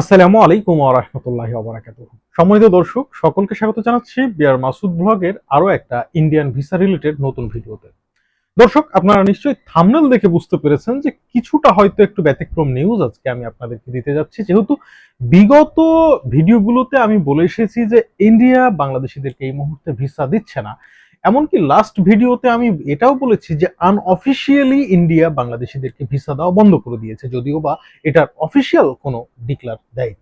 আসসালামু আলাইকুম রহমতুল্লাহ ওবরাকাত সম্মানিত দর্শক, সকলকে স্বাগত জানাচ্ছি বিআর মাসুদ ব্লগের আরও একটা ইন্ডিয়ান ভিসা রিলেটেড নতুন ভিডিওতে। দর্শক, আপনারা নিশ্চয়ই থামনেল দেখে বুঝতে পেরেছেন যে কিছুটা হয়তো একটু ব্যতিক্রম নিউজ আজকে আমি আপনাদেরকে দিতে যাচ্ছি। যেহেতু বিগত ভিডিওগুলোতে আমি বলে এসেছি যে ইন্ডিয়া বাংলাদেশিদেরকে এই মুহূর্তে ভিসা দিচ্ছে না। এমনকি লাস্ট ভিডিওতে আমি এটাও বলেছি যে আনঅফিসিয়ালি ইন্ডিয়া বাংলাদেশিদেরকে ভিসা দেওয়া বন্ধ করে দিয়েছে, যদিও বা এটার অফিসিয়াল কোনো ডিক্লার দেয়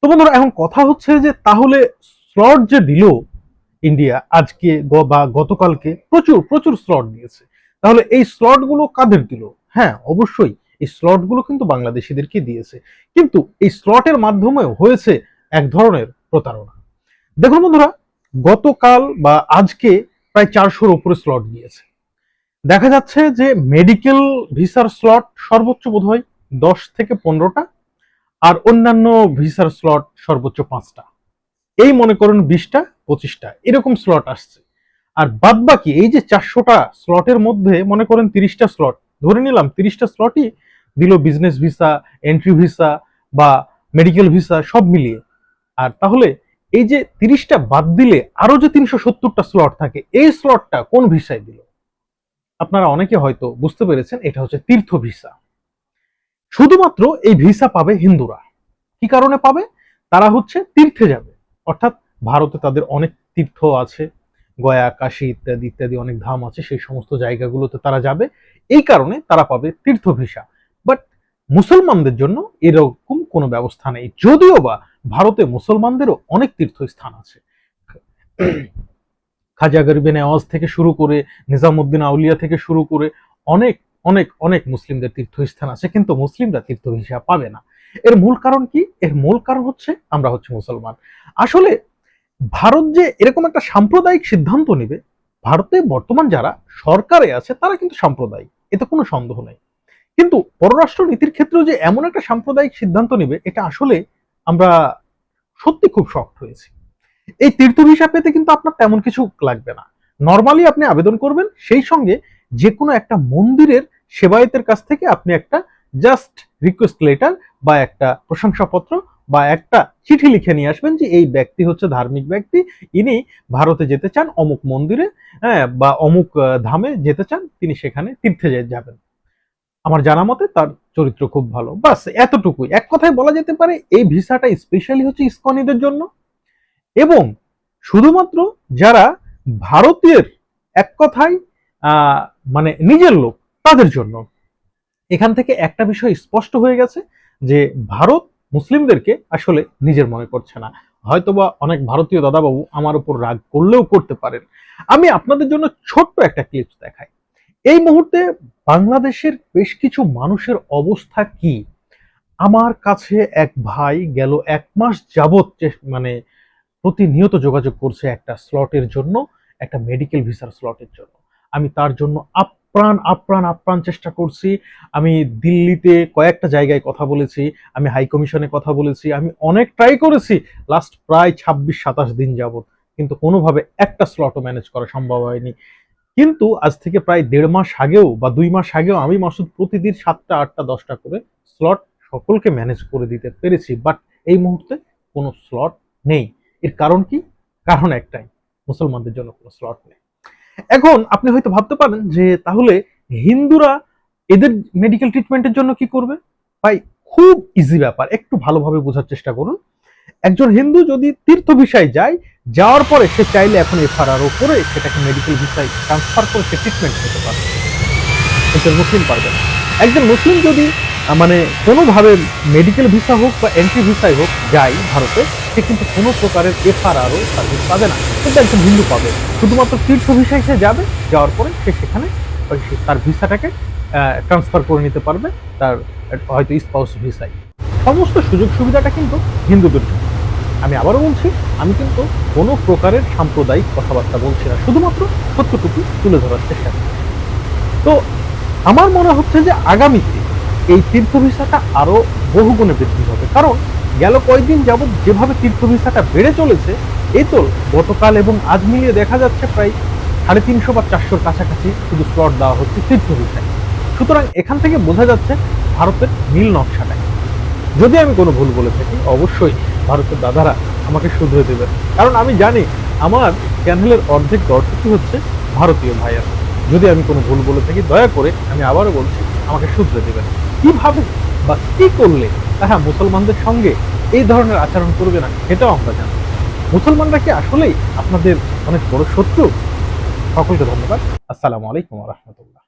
তো বন্ধুরা, এখন কথা হচ্ছে যে তাহলে স্লট যে দিল ইন্ডিয়া আজকে বা গতকালকে, প্রচুর প্রচুর স্লট দিয়েছে। তাহলে এই স্লটগুলো কাদের দিল? হ্যাঁ অবশ্যই এই স্লটগুলো কিন্তু বাংলাদেশিদেরকে দিয়েছে। কিন্তু এই স্লটের মাধ্যমেও হয়েছে এক ধরনের প্রতারণা। দেখুন বন্ধুরা, গতকাল বা আজকে প্রায় চারশোর উপরে স্লট দিয়েছে দেখা যাচ্ছে যে মেডিকেল ভিসার স্লট সর্বোচ্চ বোধ হয় দশ থেকে পনেরোটা আর অন্যান্য ভিসার স্লট সর্বোচ্চ পাঁচটা। এই মনে করুন বিশটা, পঁচিশটা, এরকম স্লট আসছে। আর বাদ বাকি এই যে চারশোটা স্লটের মধ্যে মনে করেন তিরিশটা স্লট ধরে নিলাম তিরিশটা স্লটই দিল বিজনেস ভিসা এন্ট্রি ভিসা বা মেডিকেল ভিসা সব মিলিয়ে। আর তাহলে এই যে তিরিশটা বাদ দিলে আরও যে তিনশো সত্তরটা স্লট থাকে, এই স্লটটা কোন ভিসায় দিল? আপনারা অনেকে হয়তো বুঝতে পেরেছেন, এটা হচ্ছে তীর্থ ভিসা। শুধুমাত্র এই ভিসা পাবে হিন্দুরা। কি কারণে পাবে? তারা হচ্ছে তীর্থে যাবে। অর্থাৎ ভারতে তাদের অনেক তীর্থ আছে, গয়া, কাশী ইত্যাদি ইত্যাদি অনেক ধাম আছে, সেই সমস্ত জায়গাগুলোতে তারা যাবে। এই কারণে তারা পাবে তীর্থ ভিসা। বাট মুসলমানদের জন্য এরকম কোনো ব্যবস্থা নেই। যদিও বা ভারতে মুসলমানদেরও অনেক তীর্থস্থান আছে। খাজা গরিবে নেওয়াজ থেকে শুরু করে নিজামুদ্দিন আউলিয়া থেকে শুরু করে অনেক অনেক অনেক মুসলিমদের তীর্থস্থান আছে, কিন্তু মুসলিমরা তীর্থ ভিসা পাবে না। এর মূল কারণ কি? এর মূল কারণ হচ্ছে আমরা হচ্ছে মুসলমান। আসলে ভারত যে এরকম একটা সাম্প্রদায়িক সিদ্ধান্ত নেবে, ভারতে বর্তমান যারা সরকারে আছে, তারা কিন্তু সাম্প্রদায়িক এতে কোনো সন্দেহ নেই। কিন্তু পররাষ্ট্র নীতির ক্ষেত্রেও যে এমন একটা সাম্প্রদায়িক সিদ্ধান্ত নেবে, এটা আসলে আমরা সত্যি খুব শক্ট হয়েছি। এই তীর্থ ভিসা পেতে কিন্তু আপনার তেমন কিছু লাগবে না। নর্মালি আপনি আবেদন করবেন, সেই সঙ্গে যে কোনো একটা মন্দিরের সেবায়েতের কাছ থেকে আপনি একটা জাস্ট রিকোয়েস্ট লেটার বা একটা প্রশংসাপত্র বা একটা চিঠি লিখে নিয়ে আসবেন যে এই ব্যক্তি হচ্ছে ধার্মিক ব্যক্তি, ইনি ভারতে যেতে চান, অমুক মন্দিরে হ্যাঁ বা অমুক ধামে যেতে চান, তিনি সেখানে তীর্থে যাবেন। আমার জানা মতে তার চরিত্র খুব ভালো। বাস, এতটুকুই। এক কথায় বলা যেতে পারে, এই ভিসাটা স্পেশালি হচ্ছে ইস্কনিদের জন্য। এবং শুধুমাত্র যারা ভারতের এক কথায় মানে নিজের লোক, তাদের জন্য। এখান থেকে একটা বিষয় স্পষ্ট হয়ে গেছে যে ভারত মুসলিমদেরকে আসলে নিজের মনে করছে না। হয়তোবা অনেক ভারতীয় দাদাবাবু আমার উপর রাগ করলেও করতে পারেন। আমি আপনাদের জন্য ছোট্ট একটা ক্লিপস দেখাই। এই মুহূর্তে বাংলাদেশের বেশ কিছু মানুষের অবস্থা কি? আমার কাছে এক ভাই গেল এক মাস যাবত মানে প্রতিনিয়ত যোগাযোগ করছে একটা স্লটের জন্য, একটা মেডিকেল ভিসার স্লটের জন্য। আমি তার জন্য আপ্রাণ আপ্রাণ আপ্রাণ চেষ্টা করছি। আমি দিল্লিতে কয়েকটা জায়গায় কথা বলেছি, আমি হাই কমিশনে কথা বলেছি, আমি অনেক ট্রাই করেছি লাস্ট প্রায় ছাব্বিশ, সাতাশ দিন যাবত কিন্তু কোনোভাবে একটা স্লটও ম্যানেজ করা সম্ভব হয়নি। কিন্তু আজ থেকে প্রায় দেড় মাস আগেও বা দুই মাস আগেও আমি মাসুদ প্রতিদিন সাতটা, আটটা, দশটা করে স্লট সকলকে ম্যানেজ করে দিতে পেরেছি। বাট এই মুহূর্তে কোনো স্লট নেই। এর কারণ কি? কারণ একটাই, মুসলমানদের জন্য কোনো স্লট নেই। এখন আপনি হয়তো ভাবতে পারেন যে তাহলে হিন্দুরা এদের মেডিকেল ট্রিটমেন্টের জন্য কি করবে? ভাই, খুব ইজি ব্যাপার। একটু ভালোভাবে বোঝার চেষ্টা করুন। একজন হিন্দু যদি তীর্থ ভিসায় যায়, যাওয়ার পরে সে চাইলে এখন এফআরআর করে সেটাকে মেডিকেল ভিসায় ট্রান্সফার করে সে ট্রিটমেন্ট নিতে পারবে। একজন মুসলিম পারবে না। একজন মুসলিম যদি মানে কোনোভাবে মেডিকেল ভিসা হোক বা এন্ট্রি ভিসায় হোক যায় ভারতে, সে কিন্তু কোনো প্রকারের এফআরআরও সার্ভিস পাবে না। কিন্তু একজন হিন্দু পাবে। শুধুমাত্র তীর্থ ভিসায় সে যাবে, যাওয়ার পরে সে সেখানে তার ভিসাটাকে ট্রান্সফার করে নিতে পারবে, তার, হয়তো স্পাউস ভিসায় সমস্ত সুযোগ সুবিধাটা কিন্তু হিন্দুদের জন্য। আমি আবারও বলছি, আমি কিন্তু কোনো প্রকারের সাম্প্রদায়িক কথাবার্তা বলছি না, শুধুমাত্র সত্যটুকু তুলে ধরার চেষ্টা তো আমার মনে হচ্ছে যে আগামীতে এই তীর্থ ভিসাটা আরও বহুগুণে বৃদ্ধি হবে কারণ গেল কয়েকদিন যাবত যেভাবে তীর্থ ভিসাটা বেড়ে চলেছে এই তো গতকাল এবং আজ মিলিয়ে দেখা যাচ্ছে প্রায় সাড়ে তিনশো বা চারশোর কাছাকাছি শুধু স্লট দেওয়া হচ্ছে তীর্থ ভিসায় সুতরাং এখান থেকে বোঝা যাচ্ছে ভারতের নীল নকশাটাই যদি আমি কোনো ভুল বলে থাকি, অবশ্যই ভারতের দাদারা আমাকে শুধরে দেবেন। কারণ আমি জানি আমার চ্যানেলের অর্ধেক দর্শকই হচ্ছে ভারতীয় ভাইয়া যদি আমি কোনো ভুল বলে থাকি, দয়া করে আমি আবারও বলছি, আমাকে শুধরে দেবেন। কীভাবে বা কি করলে তারা মুসলমানদের সঙ্গে এই ধরনের আচরণ করবে না এটাও আমরা জানি। মুসলমানরা কি আসলেই আপনাদের অনেক বড় শত্রু? সকলকে ধন্যবাদ। আসসালামু আলাইকুম রহমতুল্লাহ।